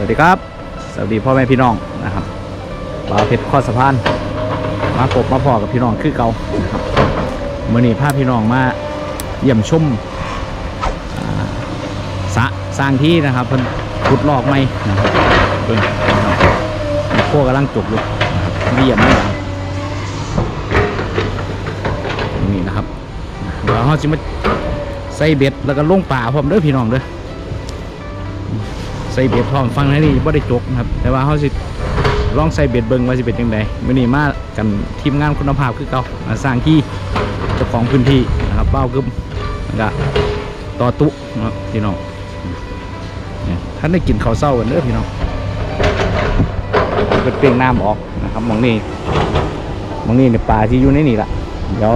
วัสดีครับ สวัสดีพ่อแม่พี่น้องนะครับบ่าวเพชรข้อสะพาน มาพบมาพอกับพี่น้องคือเก่านะครับเมื่อนี้พาพี่น้องมาเยี่ยมชมอ่าสะสร้างที่นะครับเพิ่นขุดลอกไม้นะครับเพิ่นนะครับมีพวกกำลังจบอยู่นะครับมาเยี่ยมไม่ยังนี่นะครับเดี๋ยวเราจะมาใส่เบ็ดแล้วก็ลงป่าพร้อมเด้อพี่น้องเด้อ ส่เบ็ดพร้อมฟังนะนี่บ่ได้จกนะครับ แต่ว่าเขาสิลองใส่เบ็ดเบิงว่าสิเป็นยังไงมื้อนี้มากันทีมงานคุณภาพคือเก่าสร้างที่เจ้าของพื้นที่นะครับเบ้ากึมก็ต่อตุนะครับพี่น้องเนี่ยท่านได้กินข้าวเช้ากันเด้อพี่น้องเป็นเปลียงน้ำออกนะครับมองนี้หมองนี้เนี่ยปลาที่อยู่ในนี่ล่ะเดี๋ยว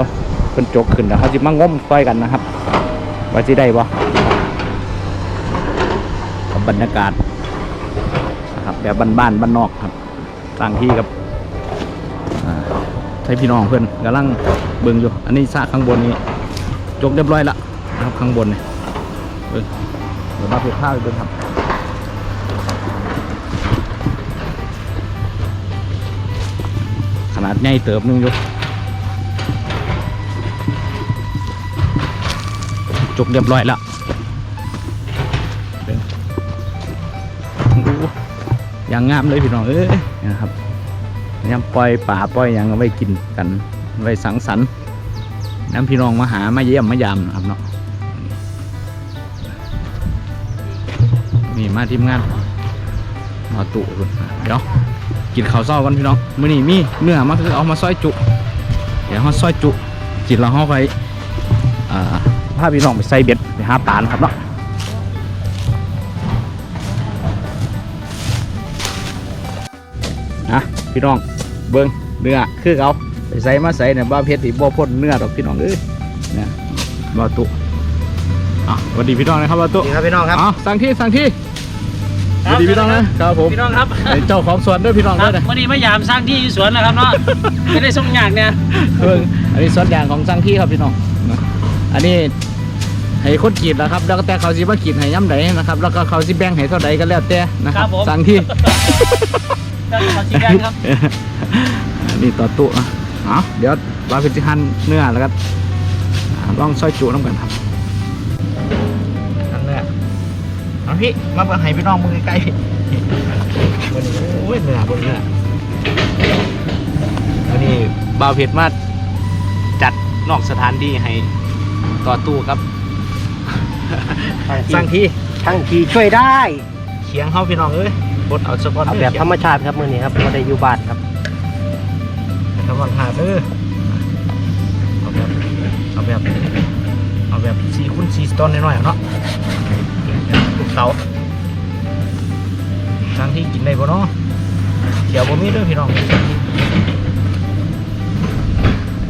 เพิ่นจกขึ้นแล้วเขาสิมางมซอยกันนะครับ ว่าสิได้บ่ บรรยากาศนะครับแบบบ้านๆบ้านนอกครับต่างที่กับใช้พี่น้องเพื่อนกำลังเบิ่งอยู่ อันนี้สระข้างบนนี้จกเรียบร้อยละนะครับข้างบนเนี่ยเบิ่งเดี๋ยวมาเพื่อข้าวเบิ่งครับขนาดใหญ่เติบหนึงยู่จกเรียบร้อยแล้ว อย่างงามเลยพี่น้องเอ้ยนะครับยำปล่อยป่าปล่อยอย่างเอาไว้กินกันไว้สังสรรค์น้ำพี่น้องมาหามาเยี่ยมมายามนะครับเนาะนี่มาทีมงานมาตุพุ่นเดี๋ยวกินข้าวเช้ากันพี่น้องมื้อนี้มีเนื้อมาคือเอามาซอยจุ เดี๋ยวเขาซอยจุกินแล้วเขาไปอ่าพาพี่น้องไปใส่เบ็ดไปหาปลานะครับเนาะ นะพี่น้องเบิ้งเนื้อคือเขาไปใส่มาใส่เนี่ยบ้าเพชรอีบ่พ่นเนื้อดอกพี่น้องเอ้ยเนี่ยบ้าตุอะสวัสดีพี่น้องนะครับบ้าตุสวัสดีครับพี่น้องครับอ๋อสั่งที่สั่งที่สวัสดีพี่น้องนะครับผมพี่น้องครับไอ้เจ้าของสวนด้วยพี่น้องคด้รัวบยนะวันนี้มายามสร้างที่อยู่สวนแล้วครับเนาะไม่ได้ส่งยากเนี่ยเบิ่งอันนี้สวนยางของสั่งที่ครับพี่น้องนะอันนี้ให้คนกรีดนะครับ แล้วก็แต่เขาสิมากรีดให้ย้ำใดนะครับ แล้วก็เขาสิแบ่งให้เท่าใดก็แล้วแต่นะครับสั่งที่ ก็ขอชี้แจงครับ นี่ต่อตู้อะเอาเดี๋ยวปลาพิจิหันเนื้อแล้วก็อ่าลองซอยจุน้ำกันครับนั่นแหละเอาพี่มาเปิดให้พี่น้องมือใกล้ๆพี่วันนี้โอ้ยเนื้อบนเนื้อวันนี้บ่าวเพชรมาจัดนอกสถานที่ให้ต่อตู้ครับสร้างที่ทั้งทีช่วยได้เคียงเข้าพี่น้องเอ้ย บดเอาสปอนเอาแบบธรรมชาติครับมือนี้ครับไม่ได้อยู่บ้านครับทำวันหาเด้อเอาแบบเอาแบบเอาแบบสี่คูณสี่ต้นน้อยๆอะเนาะลูกเต๋าทางที่กินได้บ่เนาะเขียวบ่มีเด้อพี่น้อง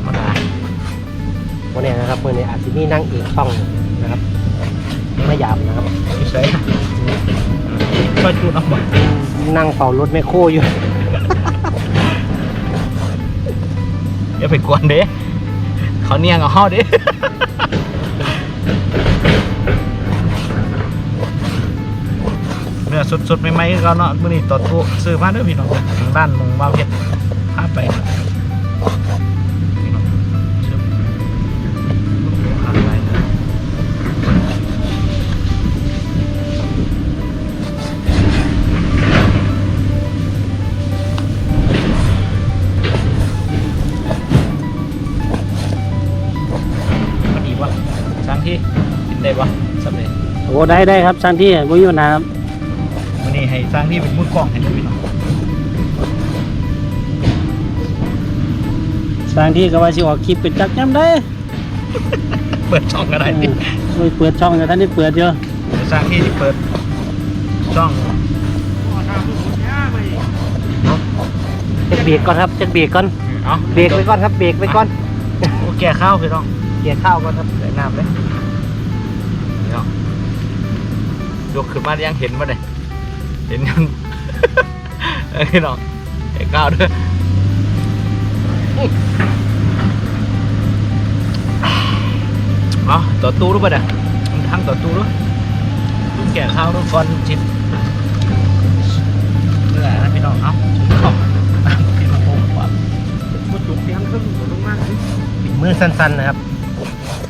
มาได้วันนี้นะครับมือนี้อาจจะมีนั่งเอกช่องนะครับไม่ยามนะครับไม่ใช่ ช่วยจุดเอาบ่นั่งเป่ารถแมคโครอยู่ อย่าไปกวนเด้เขาเนียงเอาเฮาเด้เนื้อสดๆใหม่ๆก็เนาะมื้อนี้ต่อตู้ซื้อมาเด้อพี่น้องทางด้านมงบ่าเพชรพาไป อ้ได้ได้ครับสร้างที่บุญยุนะครับวันนี้ให้สร้างที่เป็นมือกล้องให้ดูพี่น้องสร้างที่ก็ว่าสิออกคลิปเป็นจักย้ำได้เปิดช่องก็ได้ดิโอ้ยเปิดช่องแต่ท่านได้เปิดเยอะสร้างที่ที่เปิดช่องจะเบรกก่อนครับจะเบรกก่อนเอาเบรกไว้ก่อนครับเบรกไว้ก่อนโอ้แก่ข้าวพี่น้องเกียร์ข้าวก่อนครับใส่น้ำเลยพี่น้อง ยกขึ้นมายังเห็นมาเลยเห็นยังเอ้ยพี่น้องไอ้ข้าวด้วยเอาต่อตู้รู้ป่ะเนี่ยมันทั้งต่อตู้รู้ตู้แก่ข้าวรู้ฟอนจิตพี่น้องเอ้าเข้าพี่น้องโอ้ว่าบ่จุกเพียงครึ่งบ่ลงมาเลยปิดมือสั้นๆนะครับ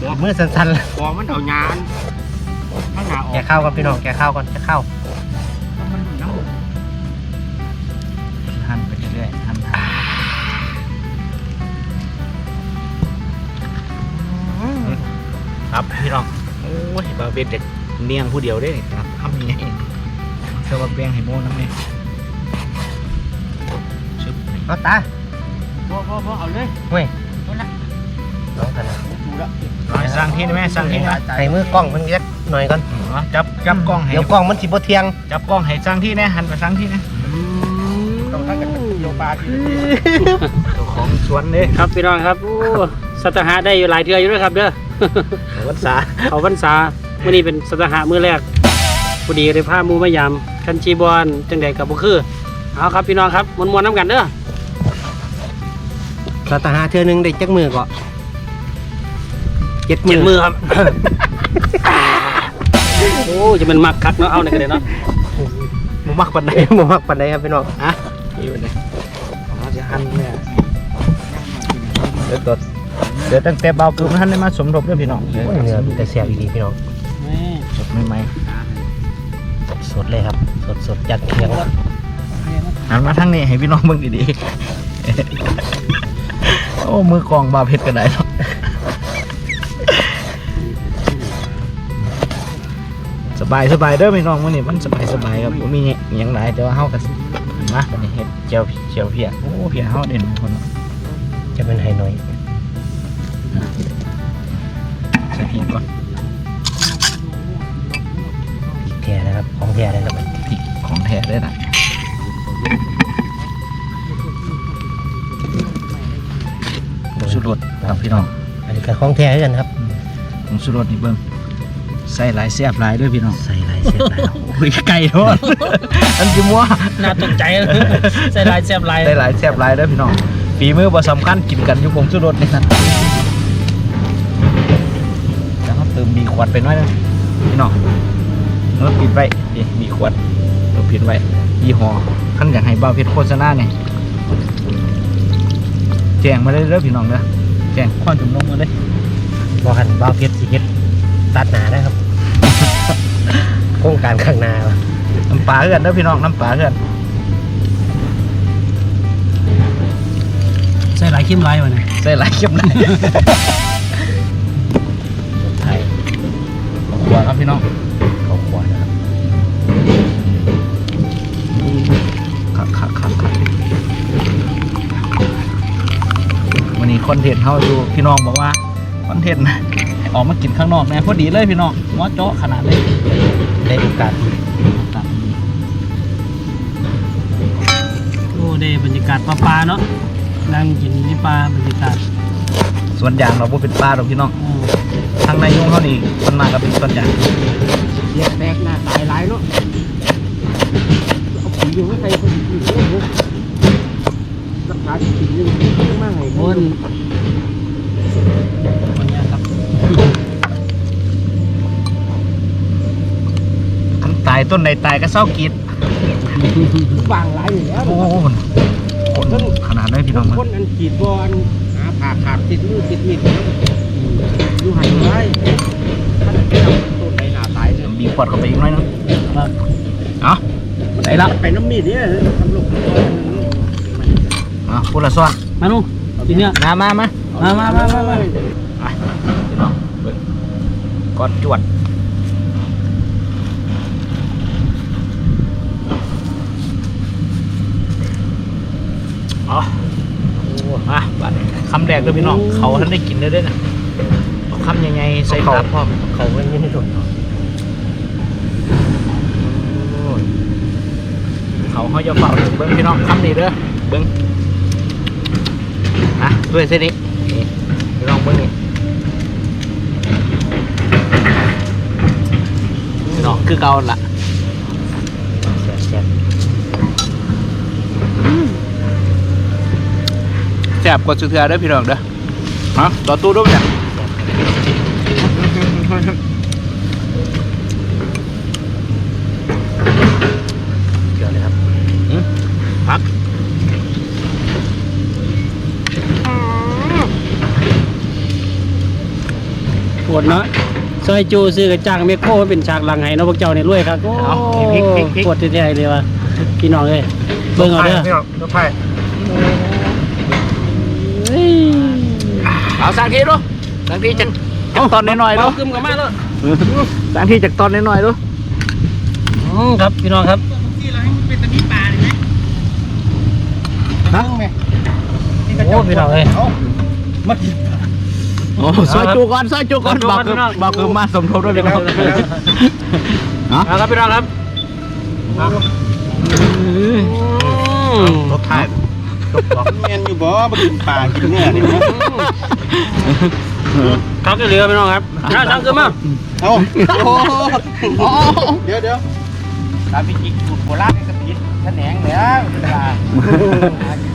ปิดมือสั้นพอมันเอางาน ถ้าหนาอๆอแกะกข้าวก่อนพี่น้องแกะข้าวก่อนแกะข้าวมันน้ำหั่นไปเรื่อยๆหั่นครับพี่น้องโอ้ยบาเบ็ดเด็กเนียงผู้เดียวได้นี่ครับทำยังไงเสื้อว่าแบงให้โม่น้ำนี่ชึบเอาตาพอพอพอเอาเลยเว้ยนั่นละน้องกันนะดูละเอาให้สร้างที่ได้ไหมสร้างที่ได้ไหมให้มือกล้องมันเล็ก หน่อยก่อนอ๋อจับจับกล้องให้เดี๋ยวกล้องมันสิบ่เทียงจับกล้องให้สร้างที่นะหันไปสร้างที่นะต้องทั้งกันโยบาที่เจ้าของสวนเลยครับพี่น้องครับโอ้สัตหะได้อยู่หลายเทืออยู่ด้วยครับเด้อวัดสาเขาพรรษามื่อนี้เป็นสัตหะมื้อแรกพอดีได้พาหมูมายามคันชีบอนจังใดกับบ่คือเอาครับพี่น้องครับมวนๆน้ำกันเด้อสตาหาเทื่อหนึงได้จักมือก็เจ็ดมืเจ็อดมือครับ โอ้จะเป็นมักคักเนาะเอาในกันเลยเนาะหมูมักปันใดบ่มักปานใดครับพี่น้องอะนี่ปันใดอ๋อจะหั่นเนี่ยเดี๋ยวตัวเดี๋ยวตั้งแต่เบาคือท่านได้มาสมทบด้วยพี่น้องเดี๋ยวโอ้ยเนื้อมีแต่แซ่บอีหลีพี่น้องสดไม่ไหมสดเลยครับ สดสดๆจากเคียงหันมาทางนี้ให้พี่น้องเบิ่งดีๆโอ้มือกองบาเพชรกันได้เนาะ บายสบายเด้อพี่น้องมื้อนี้มันสบายสบายครับบ่มีหยังหลายแต่ว่าเฮาก็มาบัดนี้เฮ็ดเจียวเจียวเพียโอ้เพียเฮาเด่นคนเนาะจะเป็นไฮหน่อยใส่พริกก่อนแท้นะครับของแท้เลยครับพริกของแท้ได้น่ะผงชูรสครับพี่น้อง อันนี้ก็ของแท้เหมือนกันครับผงชูรสนี่เบิ่ง ใส่หลายแซ่บหลายเด้วยพี่น้องใส่หลายเสียบหลายครับโอ้ยไก่ทอด อันจิมัวน่าตกใจเลยใส่ลายแซ่บลายได้หลายแซ่บหลายเด้อพี่น้องฝีมือบ่สำคัญกินกันอยู่ผงชูรสนี่นะแล้วก็เติมมีขวดไปหน่อยนึงพี่น้องเมื่อปิดไว้นี่มีขวดเราปิดไว้ยี่ห้อขั้นอยากให้บ้าวเพชรโฆษณาเนี่ยแจ้งมาได้เด้อพี่น้องเด้อแจ้งความจุ่มลงมาเลยบ่หันบ่าวเพชรสิเฮ็ดตัดหนาได้ครับ โครงการข้างหน้าว่ะน้ำปลาเพื่อนเด้อพี่น้องน้ำปลาเพื่อนใส่ลายเข้มลายวะเนี่ยใส่หลายเข้มหลายไทยขวดครับพี่น้องเขาขวดนะครับครับครับครับครับวันนี้คอนเทนต์เขาดูพี่น้องบอกว่าค อนเทนต์นะให้ออกมากินข้างนอกนะพอดีเลยพี่น้องหมอเจาะขนาดเลยได้โอกาสโอ้ได้บรรยากาศปลาๆเนาะนั่งกินในปลาบรรยากาศสวนยางเราบ่เป็นปลาหรอกพี่น้องอืมทางในยุ่งเขานี่มันมากับเป็นสวนยางเรียกแตกหน้าตายหลายเนาะเอาผีอยู่ข้างในคนผีโอ้โหรักษาผีนี่มากไงคนวันนี้ครับ ทั้งตายต้นใดตายก็เศร้ากิดบางหลายอยู่แล้วโอ้โหคนขนาดเลยพี่น้องมันคนอันขีดบอลหาผ่าขาดติดมือติดมีดอยู่หันไว้ท่านเป็นต้นในหน้าตายเนี่ยมีขวดเข้าไปอีกหน้อยนึงเอ้าได้ละไปน้ำมีดเนี่ยทำลูกเอะพูดละซ้อนมาลูกทีเนี้ยมามามามามามามามา ไปพี่น้องเบิ่ง ก้อนจวดอ๋อมาบัดคำแรกเลยพี่น้อง เขาท่านได้กินได้ด้วยนะเอาคำยังไงใส่ขาพร้อมเขาไม่ไม่ได้โดนโอ้ยเขาเขาจะเฝ้าเบิ้งพี่น้องคำนี้เด้อเบิ้งอะด้วยเส้นนี้นี่พี่น้องเบิ้งนี่ น้องคือเก่าละแซ่บแซ่บกว่าสุดเทือเด้อพี่น้องเด้อฮะต่อตู้ด้วยเนี่ย ๆเกี่ยวเลยครับ อืม อดเนาะ ซอยจูซื้อกระจ้างเมคโครมาเป็นฉากหลังให้เนาะพวกเจ้าเนี่ยรวยครับโอ้เอาพริกพริกพริก ปวดแท้ๆเลยว่ะพี่น้องเอ้ยเบิ่งเอาเด้อพี่น้องรถไฟเฮ้ยเอาสั่งทีดูสั่งทีจากจากตอนน้อยๆดูเบากึมกับมาแล้วสั่งทีจากตอนน้อยๆดูอืมครับพี่น้องครับฮะโอ้พี่น้องเอ้ย โอ้ซอยจูก่อนซอยจูก่อนซอยจูบก่ออกนคือบอกคือมาสมทบด้วยพี่น้องเอาครับพี่น้องครับอืมรถไฟแมนอยู่บ่มากินปลากินเนื้อนี่นะครับเหลือพี่น้องครับน่าสั่งกึมมาเอาโอ้โหเดี๋ยวเดี๋ยวตามพี่กิ๊กจุดโบราณกระปิดแขนงแล้วปลา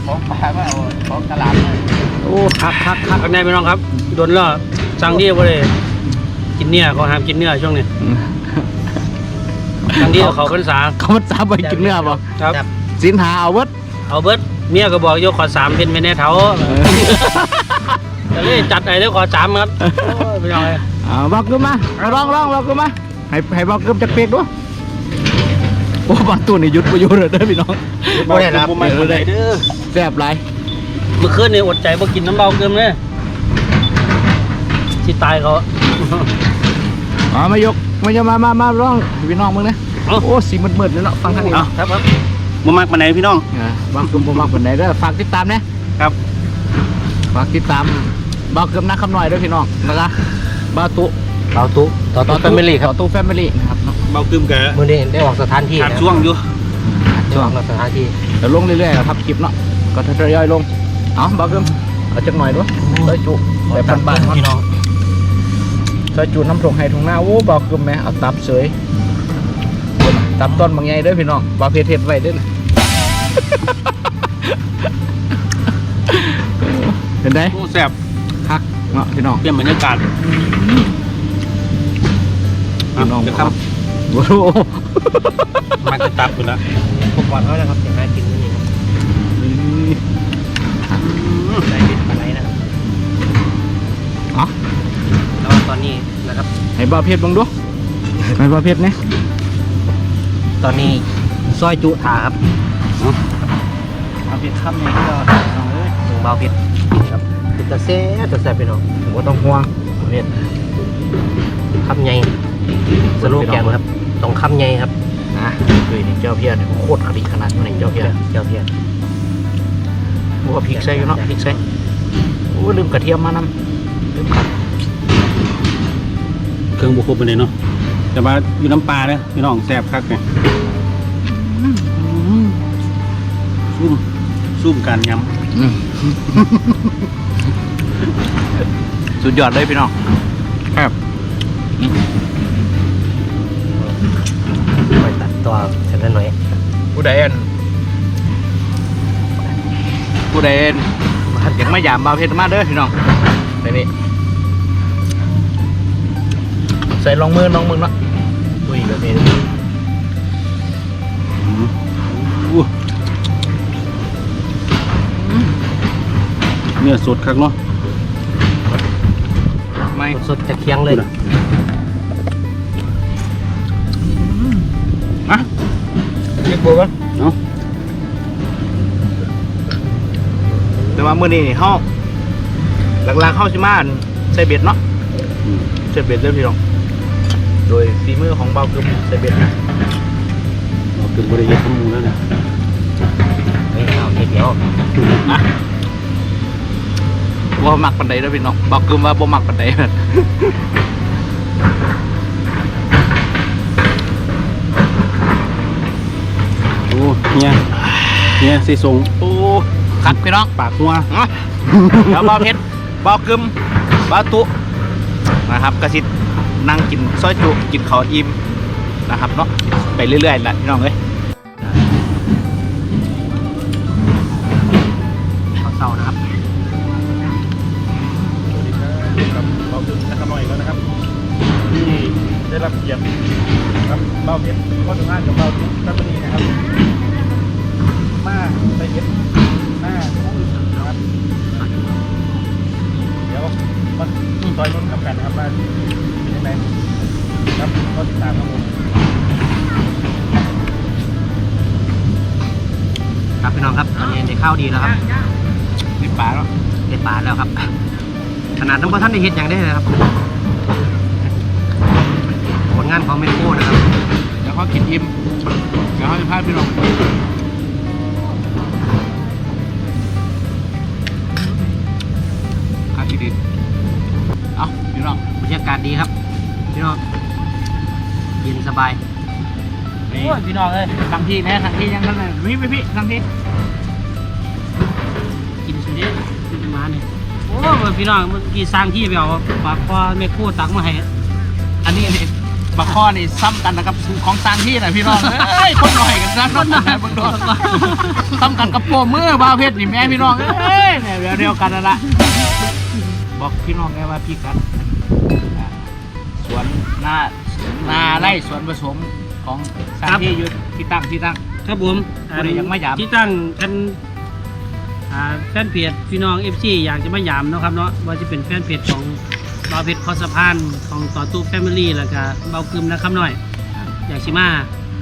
ของปลาก็เอาของตลาดเลยโอ้คักคักคักอันนี้พี่น้องครับโดนแล้วสั่งที่บ่ได้กินเนื้อเขาห้ามกินเนื้อช่วงนี้สั่งที่เขาพรรษาเขามาจับไปกินเนื้อบ่ครับ สินหาเอาเวิร์ดเอาเบิดเมียก็บอกโยกขอสามเป็นไปแน่เท้าก็เลยจัดไอ้เด้อขอสามครับโอ้ยพี่น้องเอ้ยอ่าบอกกึมมาเอาลองลองบอกกึมมาให้ให้บอกกึมจักเปีกด้วย โอ้บางตัวนี่หยุดประโยชน์เลยเด้อพี่น้องบ่ได้รับบ่มาคนใดเด้อแซ่บหลายเมื่อคืนนี่อดใจบ่กินน้ำเบาเกินเลยที่ตายเขาอ๋อมายกมาจะมามามาลองพี่น้องมึงนะเอาโอ้สีมืดๆเลยเนาะฟังทางนี้เอาเนาะครับครับบ่มักปานไหนพี่น้องอ่าบางกึมบ่มักปานใดเด้อฝากติดตามนะครับฝากติดตามบอกกึมนะคำหน่อยเด้อพี่น้องนะคะบาตุเต่าตุต่อต่อแฟมิลี่ครับต่อตู้แฟมิลี่นะครับ เนาะเบากึมกะมื่อนี้ได้ออกสถานที่ขาดนะช่วงอยู่ได้ออกสถานที่เดี๋ยวลงเรื่อยๆครับคลิปเนาะก็ทยอยๆลงเอาบอกกึมเอาจักหน่อยด้วยซอยจุแบบบ้านๆพี่น้องซอยจุน้ำถงไห้ทงหน้าโอ้บอกกึมแม่เอาตับเสยตับต้นบางใหญ่เด้อพี่น้องบาเพชรเฮ็ดไว้เด้อนะเห็นได้โอ้แซ่บคักเนาะพี่น้องเปลี่ยนบรรยากาศพี่น้องเดี๋ยวคครัรับบ โอ้โหมาจะตับอยู่แล้วผมก่อนเขานะครับอย่างน่ากินนี่ครับได้ดิบอะไรนะครับเอ๋อแล้วตอนนี้นะครับ ให้บาเพชรบังดูให้บาเพชรเนี่ยตอนนี้ซอยจุถาครับเอาเป็นคำนี้ก็เอาเอ้ยหนึ่งเบาเผ็ดครับเป็นตะแซ่ตะแซ่บไปเนาะผมก็ต้องห่วงเผ็ดคำใหญ่สโลแกนครับ ต้องคำใหญ่ครับอะคือนี่เจ้าเพียเนี่ยโคตรขลิขนาดนี้เจ้าเพียเจ้าเพียโอ้พริกใส่อยู่เนาะพริกใส่โอ้ลืมกระเทียมมานำลืมขัดเครื่องบุคคลไปเลยเนาะแต่ว่าอยู่น้ำปลาเด้อพี่น้องแซ่บคักไงซุ่มซุ่มการยอืมสุดยอดเลยพี่น้องครับ ไปตัดตัวกันหน่อยผู้ใดอันผู้ใดอันอยากมาหยามบาวเพชรมาเด้อพี่น้องในนี้ใส่รองมือรองมือเนาะอุ้ยแบบนี้ำอู้เนื้อสดคักเนาะไม่สดๆจากเคียงเลย เรียกบัวกันเนาะแต่ว่ามื้อนี้นี่เฮาหลักๆเฮาสิมาอั่นใส่เบ็ดเนาะอืมใส่เบ็ดเด้อพี่น้องโดยฝีมือของเบากึมใส่เบ็ดนะเราเป็นบริเวณข้อมูลแล้วเนี่ยไม่เอาเผ็ดเดียวอะบ่มักปานใดเด้อพี่น้องเบากึมว่าบ่มักปานใด เฮียเฮียสีสงโอ้คักพี่น้องปากหัวอะเดี๋ยวเบาเพชรเบากึมเบาตุนะครับกระสินั่งกินซอยจุกินข้าวอิ่มนะครับเนาะไปเรื่อยๆแหละพี่น้องเอ้ย ข้าวดีแล้วครับนี่ปลาแล้วได้ปลาแล้วครับ ขนาดน้ำพระท่านได้เห็ดอย่างได้เลยครับ ผลงานของเมโครนะครับ เดี๋ยวเขากินอิ่มเดี๋ยวเขาจะพาพี่น้องข้าวที่ดินเอาพี่น้องบรรยากาศดีครับพี่น้องเย็นสบายนี่พี่น้องเอ้ยทางที่แน่ทางที่ยังกันเลยพี่พี่พี่ทางที่กิ นสุดเด็ดกินมาเนี่ยโอ้พี่น้องเมื่อกี้สร้างที่ไปเอาปากคอแม่คู่ตักมาให้อันนี้อันนี้บักข้อนี่ซ้ำกันนะครับของต่างที่นะพี่น้องเอ้ยคนหน่อยกันนะคนหน่อยเบิ่งดูซ้ำกันกับโปมมือบาวเพชรนี่แม่พี่น้องเอ้ยเนี่ยเดียวเดียวกันนั่นละบอกพี่น้องไงว่าพี่กัดอ่าสวนหน้านาไร่สวนผสมของสถานที่อยู่ที่ตั้งที่ตั้ง ครับผมผู้ใดยังไม่หยามที่ตั้งกัน อ่าแฟนเพจพี่น้องเอฟซีอยากจะมายามเนาะครับเนาะว่าจะเป็นแฟนเพจของเบาเพชรคอสะพานของต่อตู้แฟมิลี่แล้วก็เบากึมนะครับหน่อย อยากชิมา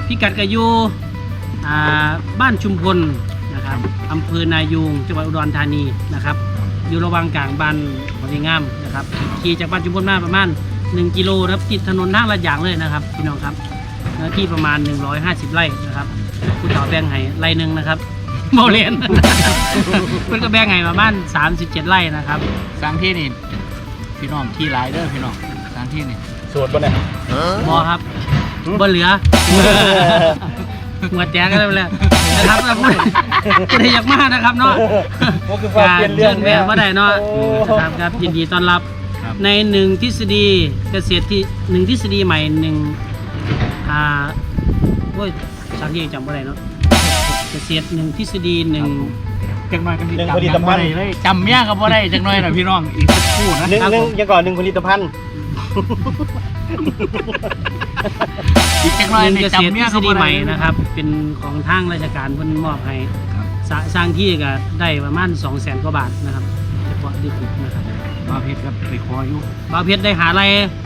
พี่กัดกบยูอ่าบ้านชุมพลนะครับอำเภอนายูงจังหวัดอุดรธานีนะครับ อยู่ระหว่างกลางบ้านบริงามนะครับขี่จากบ้านชุมพลมาประมาณ 1 กิโลครับติดถนนทางลาดยางเลยนะครับพี่น้องครับเนื้อที่ประมาณ 150 ไร่นะครับผู้เฒ่าแบ่งให้ไร่หนึ่งนะครับ โมเลียนเพื่อนก็แบ่งให้ประมาณ37 ไร่นะครับสถานที่นี่พี่น้องที่หลายเด้อพี่น้องสถานที่นี่สวดปะเนี่ยบอครับบ่เหลือหัวแจกกันเลยนะครับแล้วผู้ใดผู้ใดอยากมานะครับเนาะก็คือว่าเปลี่ยนเรื่องชิญแวะมาได้เนาะโอ้นะครับครับยินดีต้อนรับครับในหนึ่งทฤษฎีเกษตรที่หนึ่งทฤษฎีใหม่หนึ่งอ่าโอ้ยสามที่จำไม่ได้เนาะ เกษตรหนึ่งทฤษฎีหนึ่งจังน้อยกันหนึ่งผลิตภัณฑ์เลยจำเมียกับบ่ได้จังน้อยนะพี่น้องอีกสักครู่นะหนึ่งครับหนึ่งผมยังก่อนหนึ่งผลิตภัณฑ์อีกจังน้อยหนึ่งนี่เกษตรจำทเมีฤยษกับฎีบ่ใหได้ม่นะครับ เป็นของทางราชการเพิ่นมอบให้ครับสร้าสร้างที่ก็ได้ประมาณ2 0 0 0 0 0กว่าบาทนะครับเฉพาะที่ดิบนะครับมาเพชรกับไปขออยู่บาวเพชรได้หาไร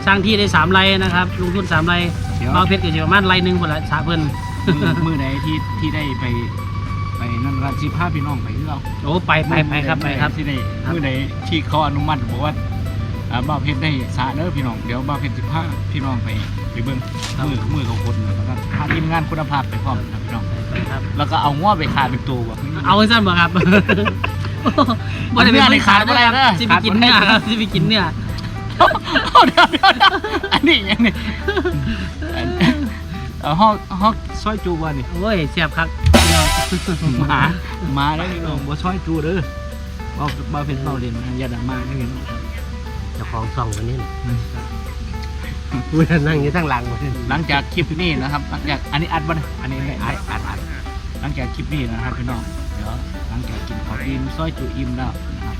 สร้างที่ได้สามไรนะครับลงทุนสามไรเดี๋ยวบาวเพชรก็จะประมาณไรหนึ่งคนละสาเพิ่น มือมือไหนที่ที่ได้ไป ไปนั่นราชีพาพี่น้องไปที่เราโอ้ไปไปไปครับไปครับที่ได้ครับมือไหนที่เขาอนุมัติบอกว่าอ่าบ้าวเพชรได้สาเด้อพี่น้องเดี๋ยวบ้าวเพชรสิพาพี่น้องไปไปเบิ่งมือมือของคนแล้วก็พาทีมงานคุณภาพไปพร้อมนะพี่น้องไปครับ แล้วก็เอาง้อไปขาดเป็นตัวบ่เอาสั้นบ่ครับบ่ได้เป็นคนขาดบ่ได้ครับสิไปกินเนี่ยครับสิไปกินเนี่ยเอาเดี๋ยวเดี๋ยวเดี๋ยวอันนี้ยังนี่ เออห้องห้องซอยจูบ่นี่โอ้ยเสียบครับหมาหมาแล้วพี่น้องบ่ซอยจูเด้อบ่บ่เป็นเป้าเล่นนะอย่าด่ามาให้พี่น้องเจ้าของซ่องคนนี้น่ะผู้นั้นนั่งอยู่ทั้งหลังคนนี้หลังจากคลิปนี้นะครับหลังจากอันนี้อัดบ่เนี่ยอันนี้ไม่อัดอัดอัดหลังจากคลิปนี้นะครับพี่น้องเดี๋ยวหลังจากกินข้าวอิ่มซอยจูอิ่มแล้วนะครับ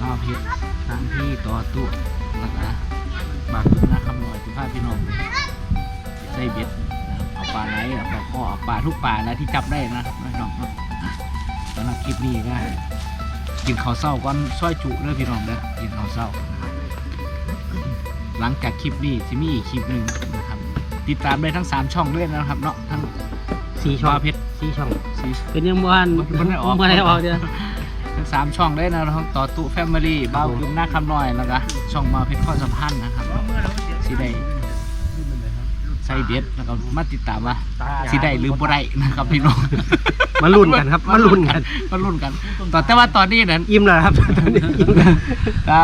ลาวเพชรทางที่ต่อตู้แล้วก็บางทีนะครับหน่อยที่พาพี่น้องไป ใส่เบ็ดนะครับเอาปลาไหลเอาปลาข้อเอาปลาทุกปลานะที่จับได้นะครับพี่น้องเนาะอะสำหรับคลิปนี้ก็กินข้าวเศร้าก่อนซอยจุเด้อพี่น้องเด้อกินข้าวเศร้านะครับหลังจากคลิปนี้จะมีอีกคลิปหนึ่งนะครับ ติดตามได้ทั้ง 3 ช่องด้วยนะครับเนาะทั้งสี่ช่องบาเพชรสี่ช่องสีเป็นยังบ้านบ่ได้ออกบ่ได้ออกเด้อทั้งสามช่องได้นะทั้งต่อตุแฟมิลี่บ้าวกึมหน้าคำน้อยแล้วก็ช่องมาเพชรข้อสัมพันธ์นะครับสีได้ ใส่เบ็ดแล้วก็มาติดตามว่าสีได้หรือบ่ได้นะครับพี่น้องมาลุ้นกันครับมาลุ้นกันมาลุ้นกันแต่แต่ว่าตอนนี้นั้นอิ่มแล้วครับตอนนี้อิ่มแล้วอ่า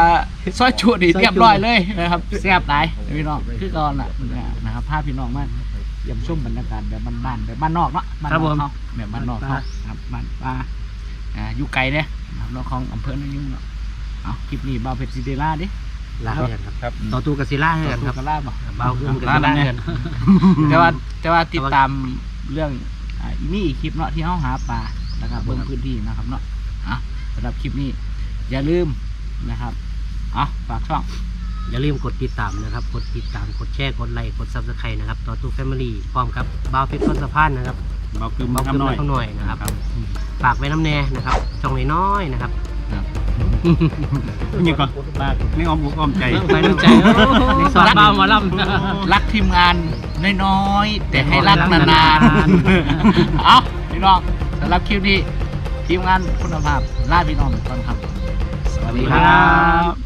ซอยชุนี่ซอยจุเรียบร้อยเลยนะครับแซ่บหลายพี่น้องคือก่อนน่ะนะครับพาพี่น้องมาเยี่ยมชมบรรยากาศแบบบ้านๆแบบบ้านนอกเนาะบ้านนอกเนาะแบบบ้านนอกเนาะครับบ้านป่าอ่าอยู่ไกลเนี่ยนะครับเราของอำเภอนายุ่งเนาะเอาคลิปนี้บ่าวเพชรซิเดล่าดิ ลาไปกันครับครับ ต่อตู้กับศิลาให้ต่อกันสู้ครับกันล่าบ่เบาขึ้นกันล่าได้เนี่ยกันแต่ว่าแต่ว่าติดตามเรื่องอ่าอีนี่อีกคลิปเนาะที่เฮาหาปลานะครับเบิ่งพื้นที่นะครับเนาะอะสำหรับคลิปนี้ อย่าลืมนะครับอะฝากช่องอย่าลืมกดติดตามนะครับ กดติดตามกดแชร์กดไลค์กดซับสไครต์นะครับต่อตู้แฟมิลี่พร้อมกับบาวเพชรต้นสะพานนะครับเบาคือบามาวขึ้นทำหน่มาอยข้างหน่อยนะครับฝากไว้น้ำแน่นะครับช่องน้อยๆนะครับ นี่ก่อนลากนี่อ้อมอกอ้อมใจไปน้ำใจโอ้ยสอดบ้าหมอลำรักทีมงานน้อยๆ แต่ให้รักนานๆ เอาพี่น้องสำหรับคลิปนี้ทีมงานคุณภาพลาพี่น้องไปก่อนครับ สวัสดีคครัรับบ